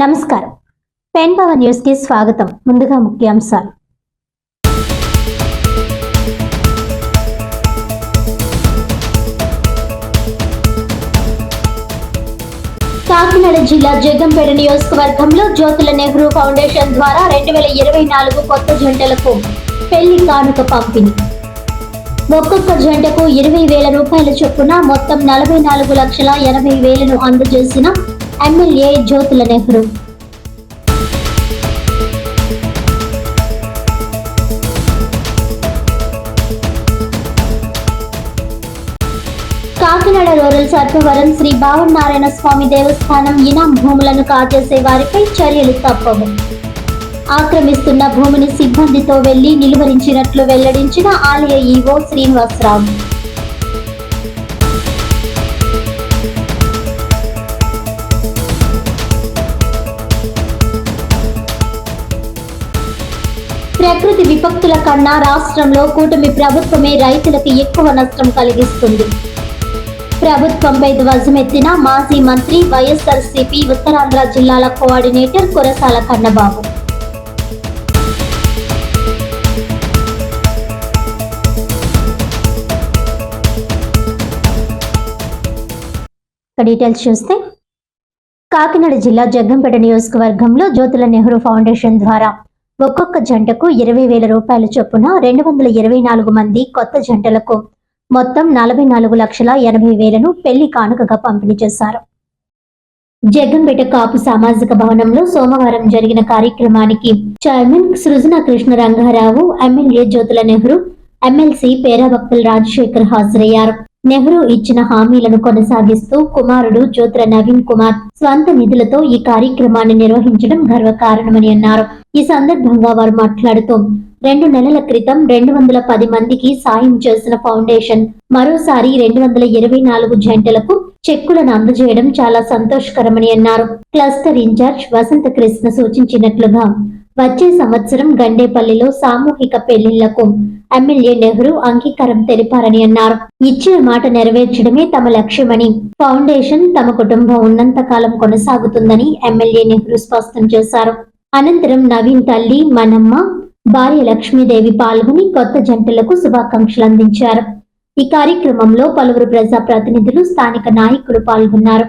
నమస్కారం. Pen power న్యూస్కి స్వాగతం. ముందుగా ముఖ్యాంశాలు. కాకినాడ జిల్లా జగ్గంపేట నియోజకవర్గంలో జ్యోతుల నెహ్రూ ఫౌండేషన్ ద్వారా రెండు వేల ఇరవై నాలుగు కొత్త జంటలకు పెళ్ళి కానుక పంపిణీ. ఒక్కొక్క జంటకు ఇరవై వేల రూపాయల చొప్పున మొత్తం నలభై నాలుగు లక్షల ఎనభై వేలను అందజేసిన ఎమ్మెల్యే జ్యోతుల నెహ్రూ కాకినాడ రూరల్ సర్పవరం శ్రీ భావనారాయణ స్వామి దేవస్థానం ఇనాం భూములను కాజేసే వారిపై చర్యలు తప్పవు. ఆక్రమిస్తున్న భూమిని సిబ్బందితో వెళ్ళి నిలువరించినట్లు వెల్లడించిన ఆలయ ఈవో శ్రీనివాసరావు. ప్రకృతి విపత్తుల కన్నా రాష్ట్రంలో కూటమి ప్రభుత్వమే రైతులకు ఎక్కువ నష్టం కలిగిస్తుంది. ప్రభుత్వంపై ధ్వజమెత్తిన మాజీ మంత్రి వైఎస్ఆర్సీపీ ఉత్తరాంధ్ర జిల్లాల కోఆర్డినేటర్ కురసాల కన్నబాబు. డీటెయిల్స్ చూస్తే కాకినాడ జిల్లా జగ్గంపేట నియోజకవర్గంలో జ్యోతుల నెహ్రూ ఫౌండేషన్ ద్వారా ఒక్కొక్క జంటకు ఇరవై వేల రూపాయల చొప్పున రెండు వందల ఇరవై నాలుగు మంది కొత్త జంటలకు మొత్తం నలభై నాలుగు లక్షల ఎనభై వేలను పెళ్ళి కానుకగా పంపిణీ చేశారు. జగ్గంపేట కాపు సామాజిక భవనంలో సోమవారం జరిగిన కార్యక్రమానికి chairman Srujana Krishna Rangarao MLA Jyothula Nehru MLC Perabhaktula Rajasekhar హాజరయ్యారు. నెహ్రూ ఇచ్చిన హామీలను కొనసాగిస్తూ కుమారుడు జ్యోతుల నవీన్ కుమార్ స్వంత నిధులతో ఈ కార్యక్రమాన్ని నిర్వహించడం గర్వకారణమని అన్నారు. ఈ సందర్భంగా వారు మాట్లాడుతూ రెండు నెలల క్రితం రెండు వందల పది మందికి సాయం చేసిన ఫౌండేషన్ మరోసారి రెండు వందల ఇరవై నాలుగు జంటలకు చెక్కులను అందజేయడం చాలా సంతోషకరమని అన్నారు. క్లస్టర్ ఇన్ఛార్జ్ వసంత కృష్ణ సూచించినట్లుగా వచ్చే సంవత్సరం గండేపల్లిలో సామూహిక పెళ్ళిళ్ళకు ఎమ్మెల్యే నెహ్రూ అంగీకారం తెలిపారని అన్నారు. ఇచ్చిన మాట నెరవేర్చడమే తమ లక్ష్యమని ఫౌండేషన్ తమ కుటుంబం ఉన్నంత కాలం కొనసాగుతుందని ఎమ్మెల్యే నెహ్రూ స్పష్టం చేశారు. అనంతరం నవీన్ తల్లి మనమ్మ భార్య లక్ష్మీదేవి పాల్గొని కొత్త జంటలకు శుభాకాంక్షలు అందించారు. ఈ కార్యక్రమంలో పలువురు ప్రజా ప్రతినిధులు స్థానిక నాయకులు పాల్గొన్నారు.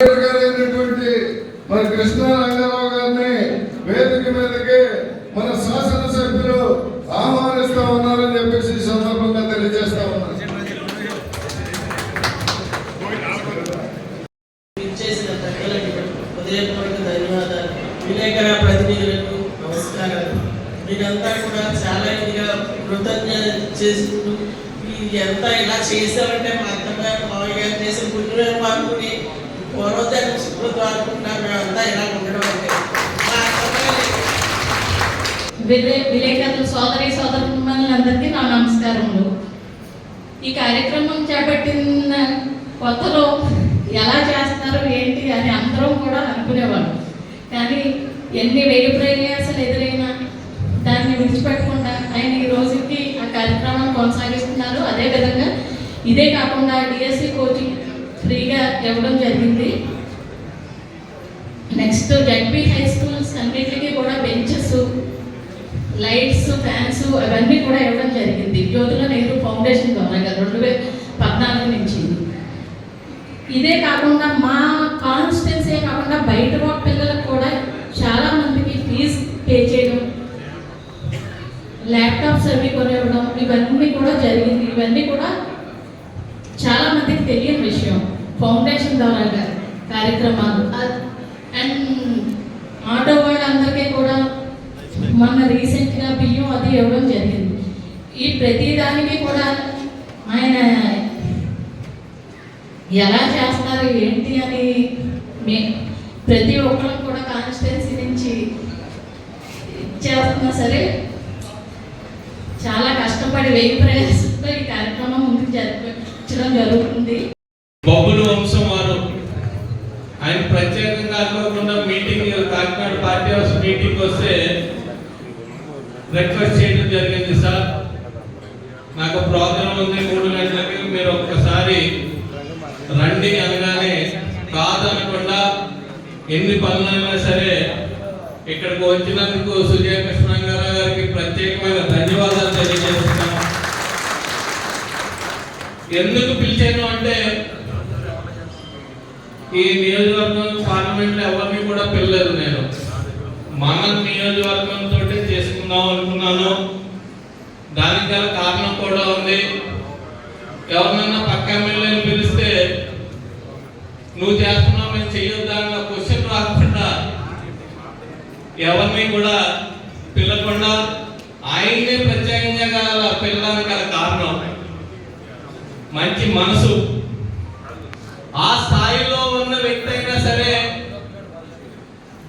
గారైనటువంటి మన కృష్ణ రంగారావు గారిని వేదిక మీదకి మన శాసనసభ్యులు ఆహ్వానిస్తా ఉన్నారని చెప్పేసి ఈ సందర్భంగా తెలియజేస్తా ఉన్నారు విలేకర ప్రతినిధులకు నమస్కారాలు. మీరంతా కూడా చాలా ఇదిగా కృతజ్ఞత చేసుకుంటూ ఇది ఎంత ఇలా చేశారంటే మా అత్తగారు మామయ్య గారు చేసిన పుణ్యమే మాకుని సుకృతం అనుకుంటున్నా మేమంతా ఇలా ఉండడం అంటే. మా విలేకరులు సోదరి సోదరులందరికీ నా నమస్కారములు. ఈ కార్యక్రమం చేపట్టిన కొత్తలో ఎలా చేస్తారు ఏంటి అని అందరం కూడా అనుకునేవాళ్ళం. కానీ ఎన్ని వెయ్యి ప్రయాసాలు ఎదురైనా దాన్ని విడిచిపెట్టకుండా ఆయన ఈ రోజుకి ఆ కార్యక్రమాన్ని కొనసాగిస్తున్నారు. అదేవిధంగా ఇదే కాకుండా డిఎస్సి కోచింగ్ ఫ్రీగా ఇవ్వడం జరిగింది. నెక్స్ట్ జడ్పీ హై స్కూల్స్ అన్నింటికి కూడా బెంచెస్ లైట్స్ ఫ్యాన్స్ అవన్నీ కూడా ఇవ్వడం జరిగింది. జ్యోతుల నెహ్రూ ఫౌండేషన్ ద్వారా రెండు వేల పద్నాలుగు నుంచి. ఇదే కాకుండా మా కాన్స్టిట్యున్సీ కాకుండా బయట వాళ్ళ పిల్లలకు కూడా చాలా మందికి ఫీజు పే చేయడం ల్యాప్టాప్స్ అవి కొనివ్వడం ఇవన్నీ కూడా జరిగింది. ఇవన్నీ కూడా చాలా మందికి తెలియని విషయం. ఫౌండేషన్ ద్వారా కార్యక్రమాలు. అండ్ ఆటో వాళ్ళందరికీ కూడా మొన్న రీసెంట్గా బియ్యం అది ఇవ్వడం జరిగింది. ఈ ప్రతి దానికి కూడా ఆయన ఎలా చేస్తారు ఏంటి అని మే ప్రతి ఒక్కరు కూడా కాన్స్టిట్యున్సీ నుంచి చేస్తున్నా సరే చాలా కష్టపడి వెయ్యి ప్రయాసంతో ఈ కార్యక్రమం ముందుకు జరిపించడం జరుగుతుంది బొబ్బులు వంశం వారు ఆయన ప్రత్యేకంగా అనుకోకుండా meeting Kakinada party house meeting వస్తే రిక్వెస్ట్ చేయడం జరిగింది సార్. నాకు ప్రాబ్లం ఉంది మూడు గంటలకి. మీరు ఒక్కసారి రండి అనగానే కాదనకుండా ఎన్ని పనులైనా సరే ఇక్కడికి వచ్చినందుకు సుజయ కృష్ణంగారావు గారికి ప్రత్యేకమైన ధన్యవాదాలు తెలియజేస్తున్నాను. ఎందుకు పిలిచాను అంటే ఈ నియోజకవర్గం పార్లమెంట్లో ఎవరిని కూడా పిల్లలేదు నేను. మన నియోజకవర్గంతో చేసుకుందాం అనుకున్నాను. దానికి గల కారణం కూడా ఉంది. ఎవరినైనా పక్క ఎమ్మెల్యేని పిలిస్తే నువ్వు చేస్తున్నావు మేము చేయొద్దా అన్న క్వశ్చన్ రాకుండా ఎవరిని కూడా పిల్లకుండా ఆయన్నే ప్రత్యేకంగా గల పిల్లడానికి గల కారణం. మంచి మనసు. ఆ స్థాయిలో ఉన్న వ్యక్తి అయినా సరే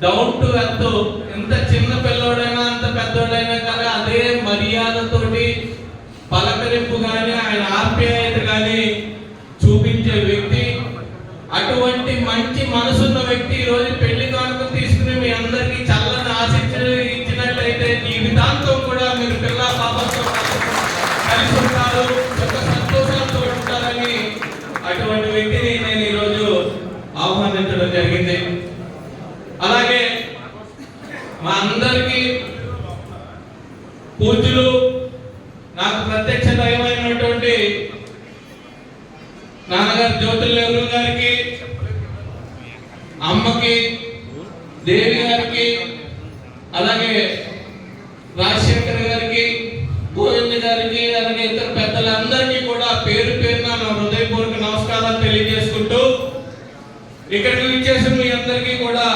డౌన్ టు ఎర్త్ ఎంత చిన్న పిల్లోడైనా అంత పెద్దోడైనా కానీ అదే మర్యాదతోటి పలకరింపు కానీ ఆయన ఆప్యాయత కానీ చూపించే వ్యక్తి అటువంటి మంచి మనసున్న వ్యక్తి ఈరోజు రోజు పెళ్ళి కాను నాన్నగారు జ్యోతుల నెహ్రూ గారికి అమ్మకి దేవి గారికి అలాగే రాజశేఖర్ గారికి గోవింద్ గారికి అలాగే ఇతర పెద్దలందరికీ కూడా పేరు పేరున నా హృదయపూర్వక నమస్కారాలు తెలియజేసుకుంటూ ఇక్కడికి విచ్చేసిన మీ అందరికీ కూడా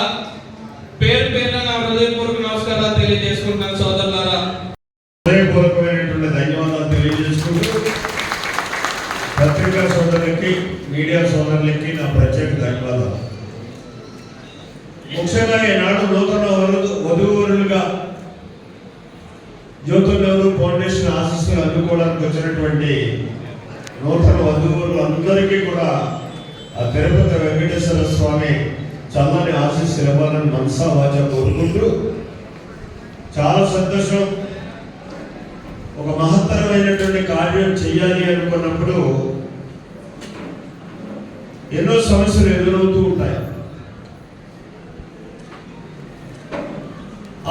పేరు పేరున నా హృదయపూర్వక నమస్కారాలు తెలియజేసుకుంటున్నాను సోదరులారా హృదయపూర్వకమైనటువంటి ధన్యవాదాలు తెలియజేసుకుంటూ పత్రికా సోదరులకి మీడియా సోదరులకి నా ప్రత్యేక ధన్యవాదాలు. ముఖ్యంగా ఈనాడు నూతన వధు- వధూవరులుగా ఫౌండేషన్ ఆశీస్సులు అందుకోవడానికి వచ్చినటువంటి నూతన వధువులు అందరికీ కూడా ఆ తిరుపతి వెంకటేశ్వర స్వామి చల్లని ఆశీస్సులు ఇవ్వాలని మనసా వాచ కోరుకుంటూ చాలా సంతోషం. ఒక మహత్తరమైనటువంటి కార్యం చేయాలి అనుకున్నప్పుడు ఎన్నో సమస్యలు ఎదురవుతూ ఉంటాయి.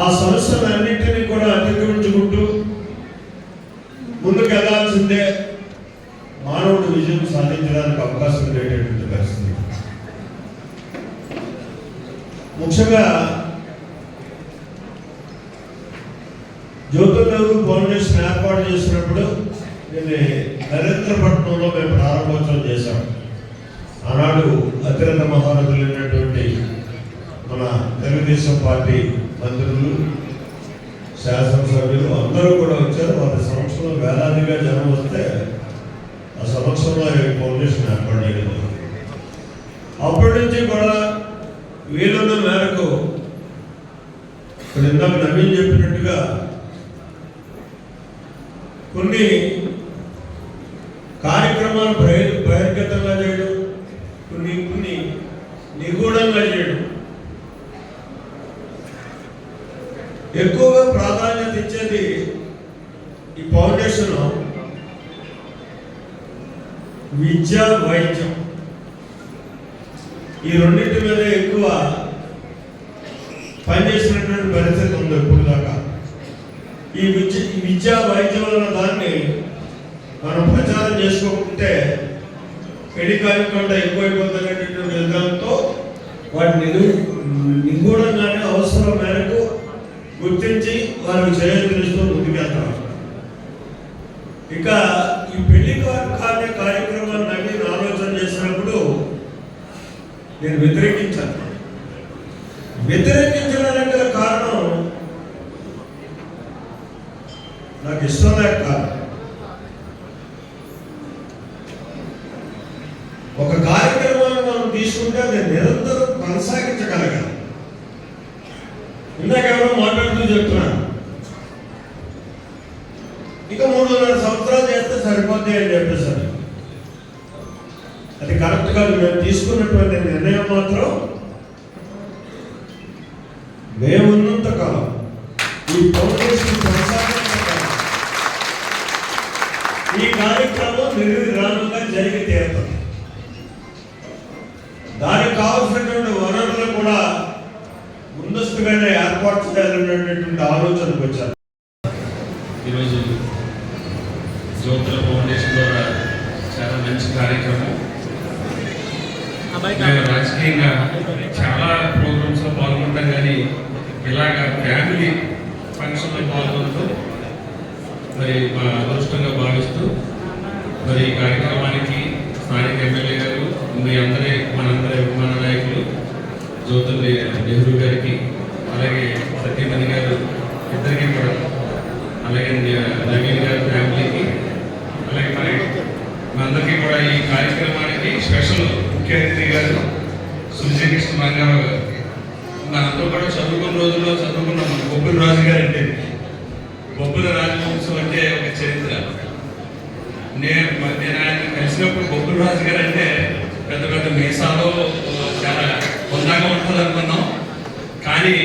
ఆ సమస్యలన్నింటినీ కూడా అతిక్రమించుకుంటూ ముందుకు వెళ్ళాల్సిందే మానవుడు విజయం సాధించడానికి అవకాశం ఉండేటటువంటి పరిస్థితి. ముఖ్యంగా జ్యోతిర్నగర్ ఫౌండేషన్ ఏర్పాటు చేసినప్పుడు దీన్ని నరేంద్రపట్నంలో మేము ప్రారంభోత్సవం చేశాము ఆనాడు అత్యంత మహారథులైనటువంటి మన తెలుగుదేశం పార్టీ మంత్రులు శాసనసభ్యులు అందరూ కూడా వచ్చారు. వారి సంవత్సరంలో వేలాదిగా జనం వస్తే ఆ సంవత్సరంలో ఈ ఫౌండేషన్ ఏర్పాటు అప్పటి నుంచి కూడా వీలున్న మేరకు ఇప్పుడు ఇందాక నవీన్ చెప్పినట్టుగా కొన్ని కార్యక్రమాలు బహిర్గతంగా చేయడం నిగూఢంగా చేయడం ఎక్కువగా ప్రాధాన్యత ఇచ్చేది ఈ ఫౌండేషన్ విద్య వైద్యం. ఈ రెండింటి మీద ఎక్కువ పనిచేసినటువంటి పరిస్థితి ఉంది ఇప్పుడు దాకా. ఈ విద్య విద్యా వైద్యం అన్న దాన్ని మనం ప్రచారం చేసుకోకుంటే పెళ్ళి కార్యక్రమం ఎక్కువైపోతున్నటువంటి విధానంతో వాటిని నిగు- నిగూఢంగానే అవసరం మేరకు గుర్తించి వారికి తెలుస్తూ ముందుకెళ్తాం ఇక ఈ పెళ్ళి కార్య కార్యక్రమాన్ని నవీన్ ఆలోచన చేసినప్పుడు నేను వ్యతిరేకించాను. వ్యతిరేక గల కారణం నాకు ఇష్టం లేక కాదు ఒక కార్యక్రమాన్ని మనం తీసుకుంటే అది నిరంతరం కొనసాగించగలగాలి ఇందాక ఎవరో మాట్లాడుతూ చెప్తున్నాను ఇక మూడున్నర సంవత్సరాలు చేస్తే సరిపోద్ది అని చెప్పేశారు కరెక్ట్ కాదు మేము తీసుకున్నటువంటి నిర్ణయం మాత్రం మేమున్నంత కాలం ఈ ఫౌండేషన్ ఈ కార్యక్రమం నిర్విరామంగా జరిగి తీరుతుంది దానికి కావలసినటువంటి వనరులు కూడా ముందస్తుగానే ఏర్పాటు చేయాలనేటువంటి ఆలోచనకు వచ్చారు. ఈరోజు జ్యోతుల ఫౌండేషన్ ద్వారా చాలా మంచి కార్యక్రమం. రాజకీయంగా చాలా ప్రోగ్రామ్స్లో పాల్గొంటాం కానీ ఇలాగ ఫ్యామిలీ ఫంక్షన్లో పాల్గొంటూ మరి మా అదృష్టంగా భావిస్తూ మరి ఈ కార్యక్రమానికి స్థానిక ఎమ్మెల్యే గారు మీ అందరి మనందరి అభిమాన నాయకులు జ్యోతుల్లి నెహ్రూ గారికి అలాగే సత్యమణి గారు ఇద్దరికి కూడా అలాగే నవీన్ గారి ఫ్యామిలీకి అలాగే మరి మా అందరికీ కూడా ఈ కార్యక్రమానికి స్పెషల్ ముఖ్య అతిథి గారు సుజయకృష్ణ మంగారావు గారు మనందరూ కూడా చదువుకున్న రోజుల్లో చదువుకున్న మన బొబ్బుల రాజు గారు అంటే బొబ్బుల రాజవంశం అంటే ఒక చరిత్ర. నేను నేను ఆయన కలిసినప్పుడు బొబ్బుల రాజు గారు అంటే పెద్ద పెద్ద మీసాలో చాలా హుందాగా ఉంటుంది అనుకున్నాం కానీ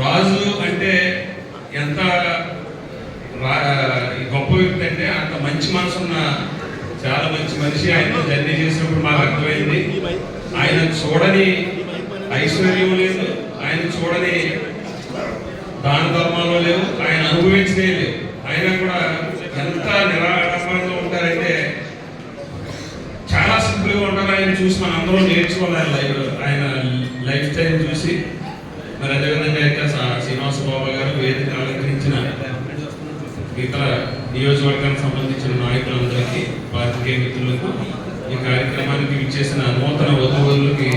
రాజు అంటే ఎంత రా- గొప్ప వ్యక్తి అంటే అంత మంచి మనసు ఉన్న చాలా మంచి మనిషి ఆయన జర్నీ చేసినప్పుడు మాకు అర్థమైంది. ఆయన చూడని ఐశ్వర్యం లేదు ఆయన చూడని దాన ధర్మాలు లేవు ఆయన అనుభవించడే లేవు ఆయన కూడా ఎంత నిరాడంబరంగా ఉంటారంటే చాలా సింపుల్గా ఉంటారు. ఆయన చూసి మనం అందరం నేర్చుకోవాలి లైఫ్లో ఆయన లైఫ్ స్టైల్ చూసి మరి అదేవిధంగా ఇంకా సా- శ్రీనివాస బాబా గారు వేదిక అలంకరించిన ఇతర నియోజకవర్గానికి సంబంధించిన నాయకులందరికీ పాత్రికేయ మిత్రులకు ఈ కార్యక్రమానికి విచ్చేసిన నూతన వధువులకి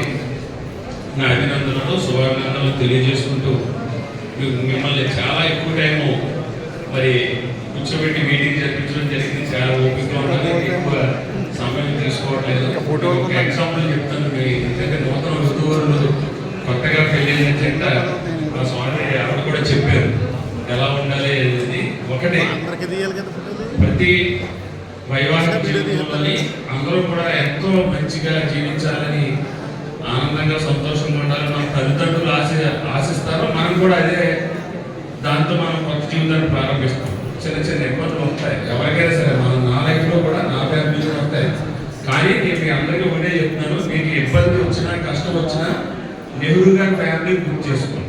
నా అభినందనలు శుభాభినందనలు తెలియజేసుకుంటూ మిమ్మల్ని చాలా ఎక్కువ టైము మరి కూర్చోబెట్టి మీటింగ్ జరిపించడం జరిగింది. చాలా ఓపిక ఉండాలి. ఎక్కువ సమయం తీసుకోవట్లేదు. ఒక ఎగ్జాంపుల్ చెప్తాను. మీ ఎందుకంటే నూతన వధువులు కొత్తగా పెళ్ళిన జంట మా స్వామి ఆవిడ కూడా చెప్పారు. ఎలా ఉండాలి అనేది ఒకటి. ప్రతి వైవాహిక జీవితంలోని అందరూ కూడా ఎంతో మంచిగా జీవించాలని ఆనందంగా సంతోషంగా ఉండాలని మన తల్లిదండ్రులు ఆశ ఆశిస్తారో. మనం కూడా అదే దాంతో మనం కొత్త జీవితాన్ని ప్రారంభిస్తాం. చిన్న చిన్న ఇబ్బందులు వస్తాయి. ఎవరికైనా సరే మన నా లైఫ్లో కూడా నా ఫ్యామిలీలో వస్తాయి. కానీ నేను మీ అందరికీ ఒకటే చెప్తున్నాను. మీకు ఇబ్బంది వచ్చినా కష్టం వచ్చినా నెహ్రూ గారి ఫ్యామిలీ గుర్తు చేసుకోండి.